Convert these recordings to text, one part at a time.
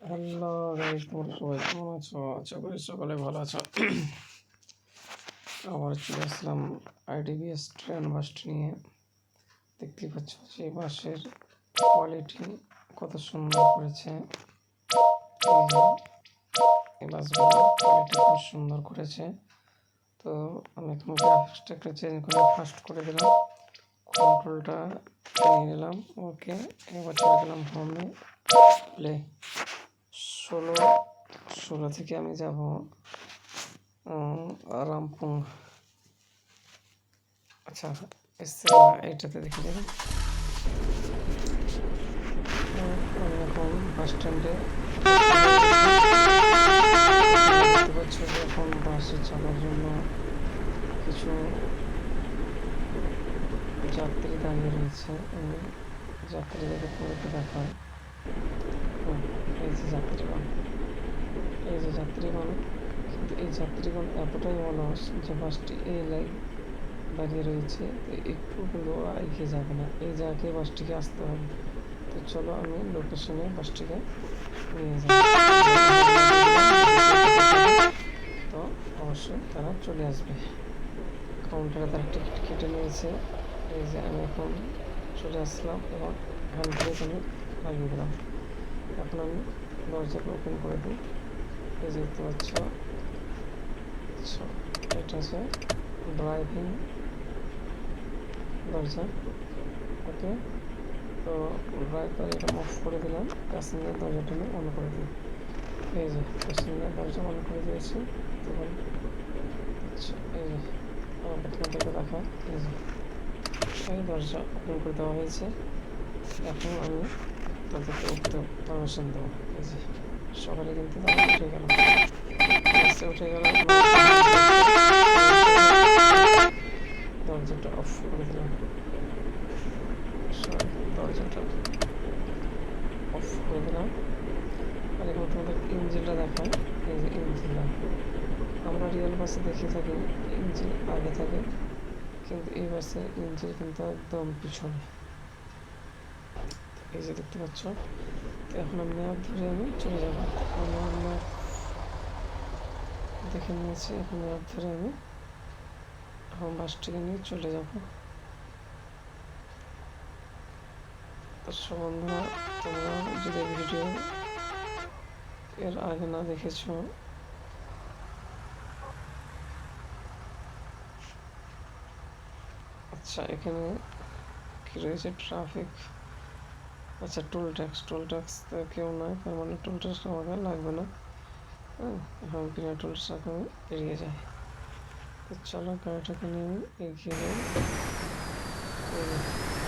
Hello guys তোমরা সবাই কেমন আছো? আশা করি সকালে ভালো আছো। আবার চলে আসলাম আইডিবিএস ট্রেন বাসটি নিয়ে। দেখতেই পাচ্ছ যে বাসের কোয়ালিটি কত সুন্দর করেছে। এই বাসগুলো কোয়ালিটি খুব সুন্দর করেছে। তো আমি এখন গ্রাফিক্সটা চেঞ্জ করে ফাস্ট করে দিলাম। কন্ট্রোলটা নিয়ে নিলাম। ওকে এবার চলে গেলাম হোমে প্লে ষোলো ষোলো থেকে আমি যাব রামপুং। আচ্ছা এইটাতে দেখে আমি এখন বাস স্ট্যান্ডে। এখন বাসে চাপার জন্য কিছু যাত্রী দাঁড়িয়ে রয়েছে। যাত্রীদেরকে পুরোকে দেখায়। এই যে যাত্রীগণ এই যে যাত্রীগণ কিন্তু এই যাত্রীগণ এতটাই অলস যে বাসটি এই লাইন দাঁড়িয়ে রয়েছে একটু ওরা এগিয়ে যাবে না। এই জায়গায় বাসটিকে আসতে হবে। তো চলো আমি লোকেশনে বাসটিকে নিয়ে যাই। তো অবশ্যই তারা চলে আসবে। কাউন্টারে তারা টিকিট কেটে নিয়েছে। এই যে আমি এখন চলে আসলাম এবং হ্যান্ড আমি লাগিয়ে দিলাম। এখন আমি দরজাকে ওপেন করে দিই। এই যে দেখতে পাচ্ছ আচ্ছা, এটা হচ্ছে ড্রাইভিং দরজা ওকে তো ড্রাইভার এটা অফ করে দিলাম প্যাসেঞ্জার দরজাটা আমি অন করে দিই। এই যে প্যাসেঞ্জার দরজা অন করে দিয়েছি তখন আচ্ছা এই যে আমাকে তোমাদেরকে দেখা এই যে এই দরজা ওপেন করে দেওয়া হয়েছে। এখন আমি তাদেরকে উঠতে পারমিশন দেবো সকালে কিন্তু তারা উঠে গেল। উঠে গেল। দরজাটা অফ করে দিলাম। দরজাটা অফ করে দিলাম। আর এবার তোমাদের ইঞ্জিনটা দেখায় এই যে ইঞ্জিনটা। আমরা রিয়েল বাসে দেখে থাকি, ইঞ্জিন আগে থাকে, কিন্তু এই বাসে ইঞ্জিন কিন্তু একদম পিছনে। এই দেখতে পাচ্ছ এখন আমি ম্যাপ ধরে আমি চলে যাব আমার ম্যাপ দেখে নিয়েছি এখন ম্যাপ ধরে আমি এখন বাসটিকে নিয়ে চলে যাব বন্ধুরা তোমরা যদি ভিডিও এর আগে না দেখেছ আচ্ছা এখানে কি রয়েছে ট্রাফিক আচ্ছা টোল ট্যাক্স টোল ট্যাক্স তো কেউ নয়, তার মানে টোল ট্যাক্স আমাকে লাগবে না। হ্যাঁ এখন বিনা টোল ট্যাক্স আমি এড়িয়ে যাই। তো চলো, গাড়িটাকে নিয়ে আমি এগিয়ে যাই।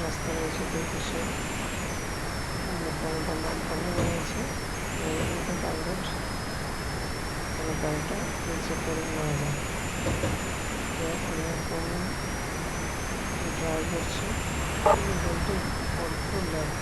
রাস্তা রয়েছে দুই পাশে মোটামুটি নাম ভালো রয়েছে টার্গেট গাড়িটা নিচে করে নেওয়া যায় ড্রাইভ করছি বলতে കൊടുക്കുന്നുണ്ടായിരുന്നു